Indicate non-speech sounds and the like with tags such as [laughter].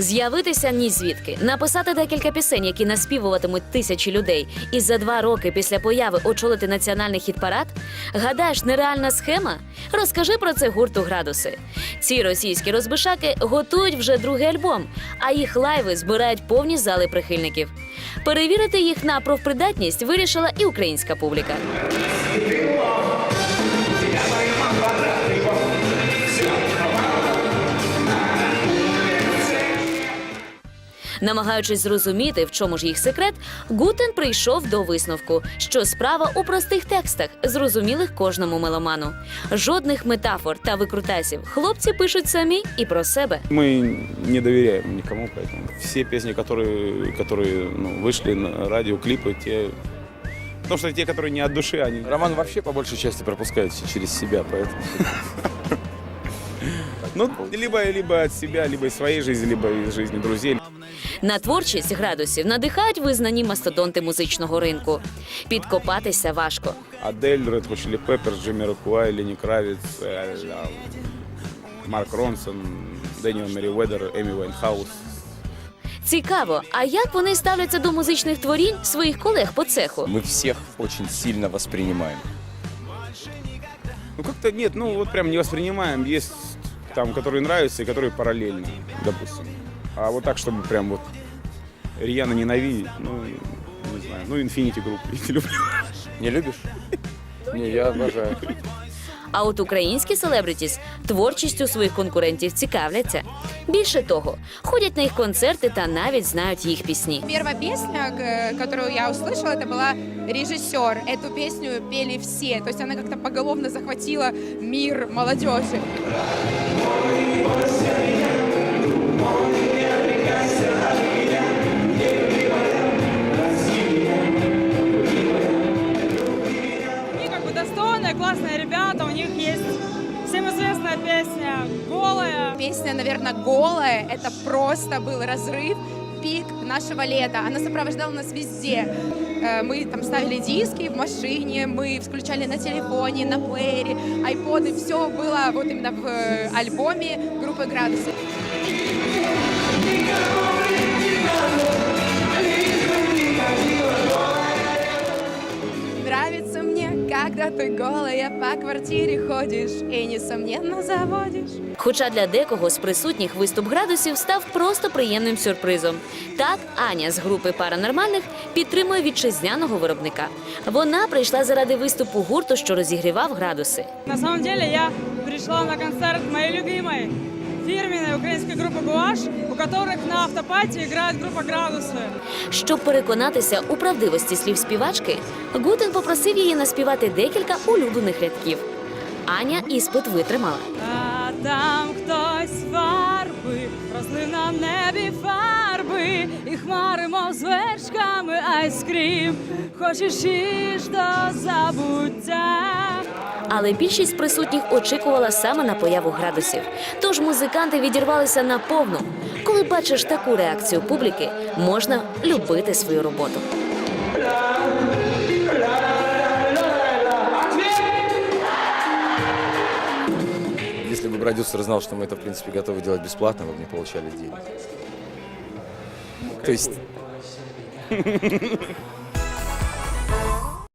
З'явитися ні звідки, написати декілька пісень, які наспівуватимуть тисячі людей, і за два роки після появи очолити національний хіт-парад? Гадаєш, нереальна схема? Розкажи про це гурту градуси. Ці російські розбишаки готують вже другий альбом, а їх лайви збирають повні зали прихильників. Перевірити їх на профпридатність вирішила і українська публіка. Намагаючись зрозуміти, в чому ж їх секрет, Гутен прийшов до висновку, що справа у простих текстах, зрозумілих кожному меломану. Жодних метафор та викрутасів. Хлопці пишуть самі і про себе. Мы не доверяем никому, поэтому все песни, которые, которые ну, вышли на радио, клипы, те... Потому что те, которые не от души, они... Роман вообще по большей части пропускает все через себя, поэтому Ну, либо, либо от себя, либо из своей жизни, либо из жизни друзей. На творчість градусів надихають визнані мастодонти музичного ринку. Підкопатися важко. Адель, Red Hot Chili Peppers, Джимми Рокуай, Лени Кравиц, э, а, Марк Ронсон, Дэниел Мерриведер, Эми Вайнхаус. Цікаво, а як вони ставляться до музичних творінь своїх колег по цеху? мы всех очень сильно воспринимаем. Ну, как-то нет, ну, вот прям не воспринимаем. Есть там, которые нравятся и которые параллельно, допустим. А вот так, чтобы прям вот рьяно ненавидеть, ну, не знаю, ну, Infinity Group [laughs] я не люблю. Не любишь? Не, я обожаю. А от українські селебритіс творчістю своїх конкурентів цікавляться. Більше того, ходять на їх концерти та навіть знають їх пісні. Первая песня, г- которую я услышала, это была «Режиссер». Эту песню пели все. То есть она как-то поголовно захватила мир молодежи. всем известная песня «Голая». Песня, наверное, «Голая» — это просто был разрыв, пик нашего лета. Она сопровождала нас везде. Э, Мы там ставили диски в машине, мы включали на телефоне, на плеере, айподы. Все было вот именно в э, альбоме группы «Градусы». Ты голая по квартирі ходиш і несомненно, заводиш. Хоча для декого з присутніх виступ градусів став просто приємним сюрпризом. Так, Аня з групи паранормальних підтримує вітчизняного виробника. Вона прийшла заради виступу гурту, що розігрівав градуси. На самом деле я прийшла на концерт моєї любимой фирменной украинской группы «Гуаш», у которых на автопате играет группа «Градусы». Щоб переконатися у правдивості слів співачки, Гутен попросив її наспівати декілька улюблених рядків. Аня іспит витримала. А там хтось фарби, розлив на небі фарби, і хмари, мов з вершками айскрім. Хочеш їж до забуття. Але більшість присутніх очікувала саме на появу градусів. Тож музиканти відірвалися на повну. Коли бачиш таку реакцію публіки, можна любити свою роботу. Если бы продюсер знал, что мы это, в принципе, готовы делать бесплатно, мы бы не получали денег. То есть...